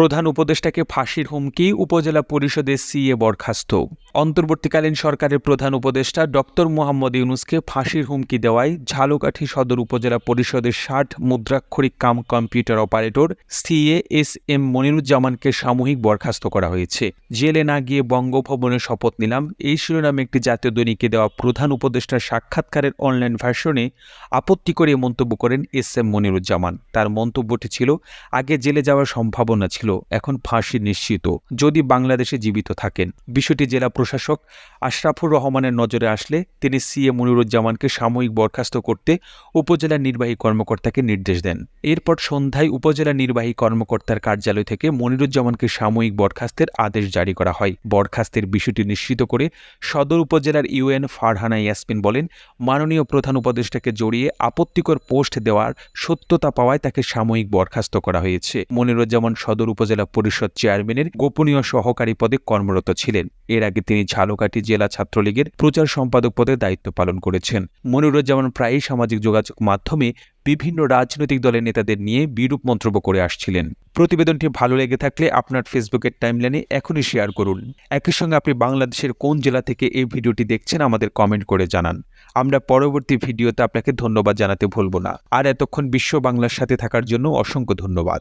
প্রধান উপদেষ্টাকে ফাঁসির হুমকি উপজেলা পরিষদের সিএ বরখাস্ত। অন্তর্বর্তীকালীন সরকারের প্রধান উপদেষ্টা ডক্টর মোহাম্মদ ইউনুসকে ফাঁসির হুমকি দেওয়ায় ঝালকাঠি সদর উপজেলা পরিষদের ষাট মুদ্রাক্ষরিক cum computer operator CA S M মনিরুজ্জামানকে সাময়িক বরখাস্ত করা হয়েছে। জেলে না গিয়ে বঙ্গভবনে শপথ নিলাম। এই শিরোনামে একটি জাতীয় দৈনিকে দেওয়া প্রধান উপদেষ্টার সাক্ষাৎকারের অনলাইন ভার্সনে আপত্তি করে মন্তব্য করেন এস এম মনিরুজ্জামান। তার মন্তব্যটি ছিল, আগে জেলে যাওয়ার সম্ভাবনা ছিল এখন ফাঁসি নিশ্চিত, যদি বাংলাদেশে জীবিত থাকেন। বিষয়টি জেলা প্রশাসক আশরাফুর রহমানের নজরে আসলে তিনি সিএ মনিরুজ্জামানকে সাময়িক বরখাস্ত করতে উপজেলা নির্বাহী কর্মকর্তাকে নির্দেশ দেন। এরপর সন্ধ্যায় উপজেলা নির্বাহী কর্মকর্তার কার্যালয় থেকে মনিরুজ্জামানকে সাময়িক বরখাস্তের আদেশ জারি করা হয়। বরখাস্তের বিষয়টি নিশ্চিত করে সদর উপজেলার ইউএন ফারহানা ইয়াসমিন বলেন, মাননীয় প্রধান উপদেষ্টাকে জড়িয়ে আপত্তিকর পোস্ট দেওয়ার সত্যতা পাওয়ায় তাকে সাময়িক বরখাস্ত করা হয়েছে। মনিরুজ্জামান সদর উপজেলা পরিষদ চেয়ারম্যানের গোপনীয় সহকারী পদে কর্মরত ছিলেন। এর আগে তিনি ঝালকাঠি জেলা ছাত্রলীগের প্রচার সম্পাদক পদে দায়িত্ব পালন করেছেন। মনিরুজ্জামান প্রায়ই সামাজিক যোগাযোগ মাধ্যমে বিভিন্ন রাজনৈতিক দলের নেতাদের নিয়ে বিরূপ মন্তব্য করে আসছিলেন। প্রতিবেদনটি ভালো লেগে থাকলে আপনার ফেসবুকের টাইমলাইনে এখনই শেয়ার করুন। একই সঙ্গে আপনি বাংলাদেশের কোন জেলা থেকে এই ভিডিওটি দেখছেন আমাদের কমেন্ট করে জানান। আমরা পরবর্তী ভিডিওতে আপনাকে ধন্যবাদ জানাতে ভুলব না। আর এতক্ষণ বিশ্ব বাংলার সাথে থাকার জন্য অসংখ্য ধন্যবাদ।